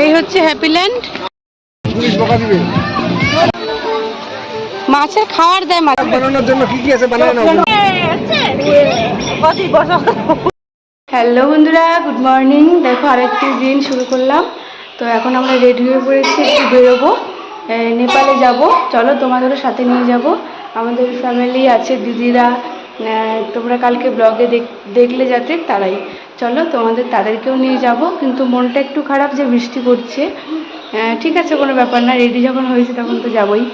এই হচ্ছে হ্যাপিল্যান্ড মাছের খাবার দেয় মাছ। বানানোর জন্য কি কি আছে বানানো হ্যালো বন্ধুরা গুড মর্নিং দেখো আরেকটি দিন শুরু করলাম। তো এখন আমরা রেডি হয়ে পড়েছি একটু বেরোবো। নেপালে যাব। চলো তোমাদেরও সাথে নিয়ে যাব। আমাদের ফ্যামিলি আছে দিদিরা। তোমরা কালকে ব্লগে দেখলে যাতে তারাই। চলো তোমাদের তাদেরকেও নিয়ে যাব কিন্তু মনটা একটু খারাপ যে বৃষ্টি আহ, ঠিক আছে কোনো ব্যাপার না রেডি যখন হয়েছে তখন তো যাবোই।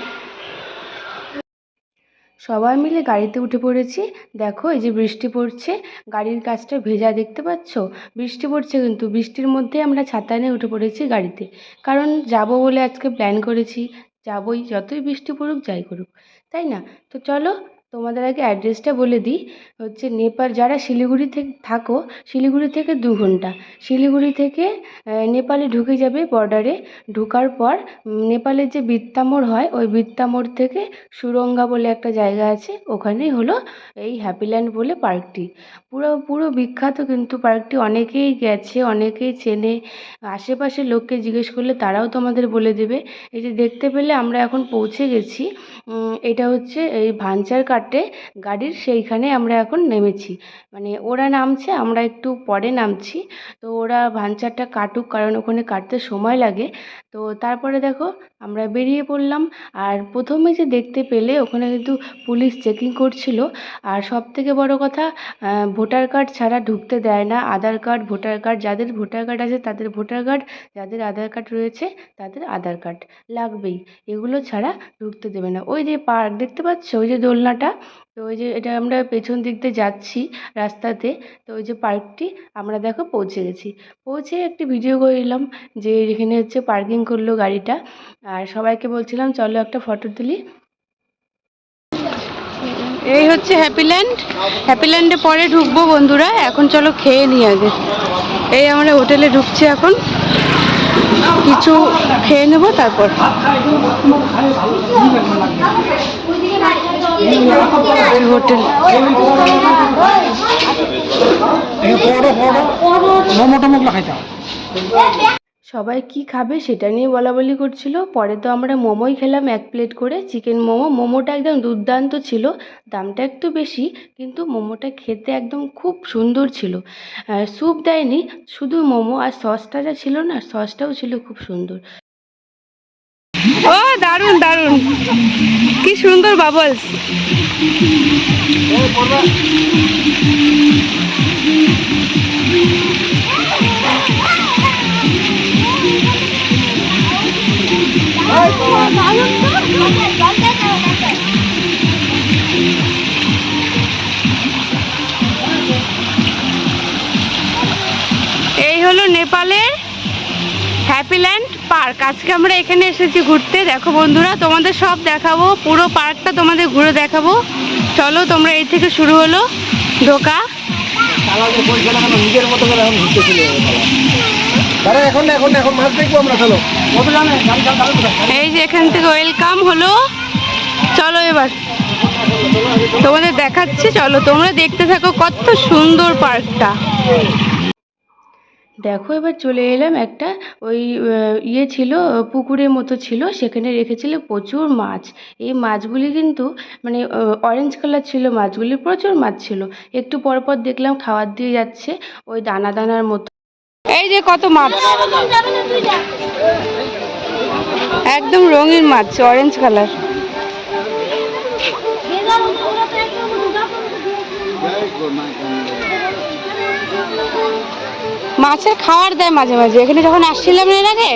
সবাই মিলে গাড়িতে উঠে পড়েছি। দেখো এই যে বৃষ্টি পড়ছে গাড়ির কাজটা ভেজা দেখতে পাচ্ছ? বৃষ্টি পড়ছে কিন্তু বৃষ্টির মধ্যে আমরা ছাতা নিয়ে উঠে পড়েছি গাড়িতে। কারণ যাব বলে আজকে প্ল্যান করেছি যাবই যতই বৃষ্টি পড়ুক যাই করুক তাই না? তো চলো তোমাদের আগে অ্যাড্রেসটা বলে দিই। হচ্ছে নেপাল, যারা শিলিগুড়ি থেকে থাকো, শিলিগুড়ি থেকে দু ঘণ্টা। শিলিগুড়ি থেকে নেপালে ঢুকে যাবে বর্ডারে ঢোকার পর নেপালের যে বৃত্তামোড় হয়, ওই বৃত্তামোড় থেকে সুরঙ্গা বলে একটা জায়গা আছে, ওখানেই হলো এই হ্যাপিল্যান্ড বলে পার্কটি পুরো পুরো বিখ্যাত কিন্তু পার্কটি অনেকেই গেছে, অনেকেই চেনে। আশেপাশের লোককে জিজ্ঞেস করলে তারাও তোমাদের বলে দেবে। এই যে দেখতে পেলে আমরা এখন পৌঁছে গেছি। এটা হচ্ছে এই ভাঞ্চার কাটে গাড়ির সেইখানে আমরা এখন নেমেছি। মানে ওরা নামছে, আমরা একটু পরে নামছি। তো ওরা ভাঞ্চারটা কাটুক, কারণ ওখানে কাটতে সময় লাগে। তো তারপরে দেখো, আমরা বেরিয়ে পড়লাম। আর প্রথমে যে দেখতে পেলে, ওখানে কিন্তু পুলিশ চেকিং করছিল। আর সব থেকে বড় কথা ভোটার কার্ড ছাড়া ঢুকতে দেয় না। আধার কার্ড, ভোটার কার্ড, যাদের ভোটার কার্ড আছে তাদের ভোটার কার্ড, যাদের আধার কার্ড রয়েছে তাদের আধার কার্ড লাগবেই। এগুলো ছাড়া ঢুকতে দেবে না। ওই যে পার্ক, দেখতে পাচ্ছ? ওই যে দোলনাটা? তো ওই যে এটা আমরা পেছন দিক দিয়ে যাচ্ছি রাস্তাতে, তো ওই যে পার্কটি আমরা দেখো পৌঁছে গেছি। পৌঁছে একটি ভিডিও করে নিলাম যে এখানে হচ্ছে পার্কিং করল গাড়িটা। আর সবাইকে বলছিলাম, চলো একটা ফটো তুলি। এই হচ্ছে হ্যাপিল্যান্ড হ্যাপিল্যান্ডে পরে ঢুকবো বন্ধুরা, এখন চলো খেয়ে নিই আগে। এই আমরা হোটেলে ঢুকছি এখন। কিছু খেয়ে নেব তারপর। হোটেল মোমো খাইতাম সবাই কি খাবে সেটা নিয়ে বলা বলি করছিল। পরে তো আমরা মোমোই খেলাম এক প্লেট করে। চিকেন মোমো। মোমোটা একদম দুর্দান্ত ছিল দামটা একটু বেশি কিন্তু মোমোটা খেতে একদম খুব সুন্দর ছিল। আর স্যুপ দেয়নি শুধু মোমো আর সসটা যা ছিল না সসটাও ছিল খুব সুন্দর ও দারুণ দারুণ কি সুন্দর বাবলস এই হলো নেপালের হ্যাপিল্যান্ড পার্ক আজকে আমরা এখানে এসেছি ঘুরতে। দেখো বন্ধুরা তোমাদের সব দেখাবো। পুরো পার্কটা তোমাদের ঘুরে দেখাবো। চলো তোমরা এই থেকে শুরু হলো। ঢোকা। নিজের মতো করে এখন ঘুরতে চলে যাবে এখন এখন এখন মাছ দেখব আমরা চলো। কত জানে গাড়ি চাল চালাতে থাক। এই যে এখান থেকে ওয়েলকাম হলো। চলো এবার। তোমাদের দেখাচ্ছি চলো তোমরা দেখতে থাকো কত সুন্দর পার্কটা। দেখো, এবার চলে এলাম একটা ওই ইয়ে ছিল, পুকুরের মতো ছিল, সেখানে রেখেছিল প্রচুর মাছ। এই মাছগুলি কিন্তু মানে অরেঞ্জ কালার ছিল মাছগুলি, প্রচুর মাছ ছিল। একটু পর পর দেখলাম খাবার দিয়ে যাচ্ছে ওই দানা দানার মতো। এই যে কত মাছ! একদম রঙিন মাছ অরেঞ্জ কালার মাছের খাবার দেয় মাঝে মাঝে। এখানে যখন আসছিলাম এর আগে,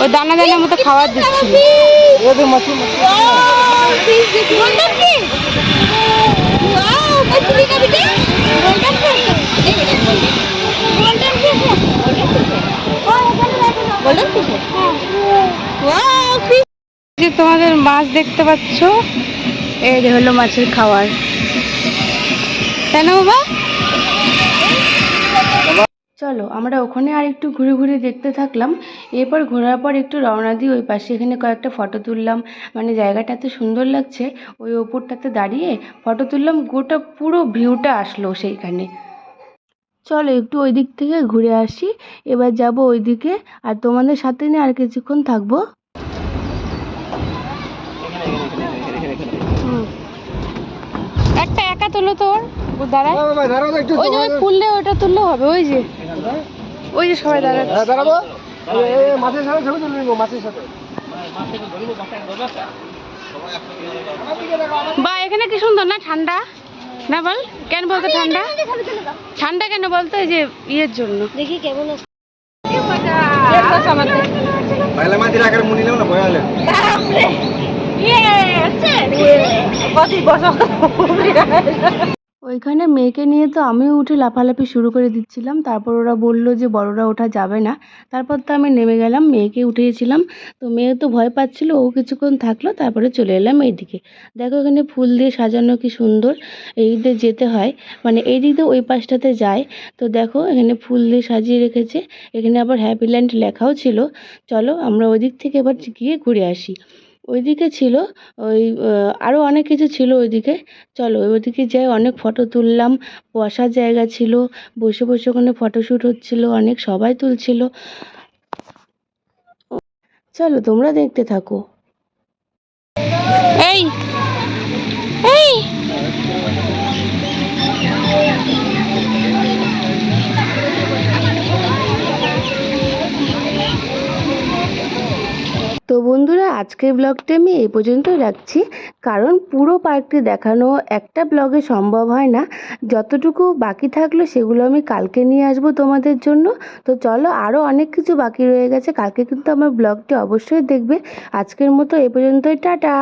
ওই দানা দানার মতো খাবার দিচ্ছিল। যে তোমাদের মাছ দেখতে পাচ্ছ, এই হলো মাছের খাবার। তাই না, বাবা? চলো আমরা ওখানে আর একটু ঘুরে ঘুরে দেখতে থাকলাম। এরপর ঘোরার পর একটু রওনা দিই ওই পাশে এখানে কয়েকটা ফটো তুললাম। মানে জায়গাটা এত সুন্দর লাগছে ওই ওপরটাতে দাঁড়িয়ে ফটো তুললাম গোটা পুরো ভিউটা আসলো সেইখানে। চলো একটু ওই দিক থেকে ঘুরে আসি এবার যাব ওইদিকে আর তোমাদের সাথে নিয়ে আর কিছুক্ষণ থাকব। হুম। একটা একা তোলো তোর দাঁড়ায় বাবা, দাঁড়াও তো একটু ওই যে ওই ফুললে ওটা তুললেও হবে ওই যে। ওই যে সবাই দাঁড়াচ্ছে। হ্যাঁ, দাঁড়াবো। মাছের সাথে ছবি তুলে নিবো মাছের সাথে। বা এখানে কি সুন্দর না ঠান্ডা? না বল কেন বলতো ঠান্ডা? ঠান্ডা কেন বলতো? এই যে ইয়ের জন্য। দেখি কেমন পাইলে ওইখানে মেয়েকে নিয়ে তো আমিও উঠে লাফালাফি শুরু করে দিচ্ছিলাম। তারপর ওরা বলল যে, বড়রা ওঠা যাবে না। তারপর তো আমি নেমে গেলাম, মেয়েকে উঠিয়েছিলাম। তো মেয়ে তো ভয় পাচ্ছিল, ও কিছুক্ষণ থাকল, তারপরে চলে এলাম এইদিকে। দেখো এখানে ফুল দিয়ে সাজানো কি সুন্দর। এই দিয়ে যেতে হয় মানে এই দিক দিয়ে ওই পাশটাতে যায়। তো দেখো এখানে ফুল দিয়ে সাজিয়ে রেখেছে। এখানে আবার হ্যাপিল্যান্ড লেখাও ছিল। চলো আমরা ওই দিক থেকে এবার গিয়ে ঘুরে আসি। ওইদিকে ছিল, ওই আরও অনেক কিছু ছিল ওইদিকে। চলো, ওইদিকে যাই, অনেক ফটো তুললাম, বসার জায়গা ছিল, বসে বসে ওখানে ফটোশ্যুট হচ্ছিল, অনেক সবাই তুলছিল। চলো, তোমরা দেখতে থাকো। এই এই! তো বন্ধুরা, আজকের ব্লগটা আমি এই পর্যন্তই রাখছি। কারণ পুরো পার্কটি দেখানো একটা ব্লগে সম্ভব হয় না। যতটুকু বাকি থাকল সেগুলো আমি কালকে নিয়ে আসব তোমাদের জন্য। তো চলো আরও অনেক কিছু বাকি রয়ে গেছে। কালকে কিন্তু আমার ব্লগটি অবশ্যই দেখবে। আজকের মতো এ পর্যন্তই, টাটা!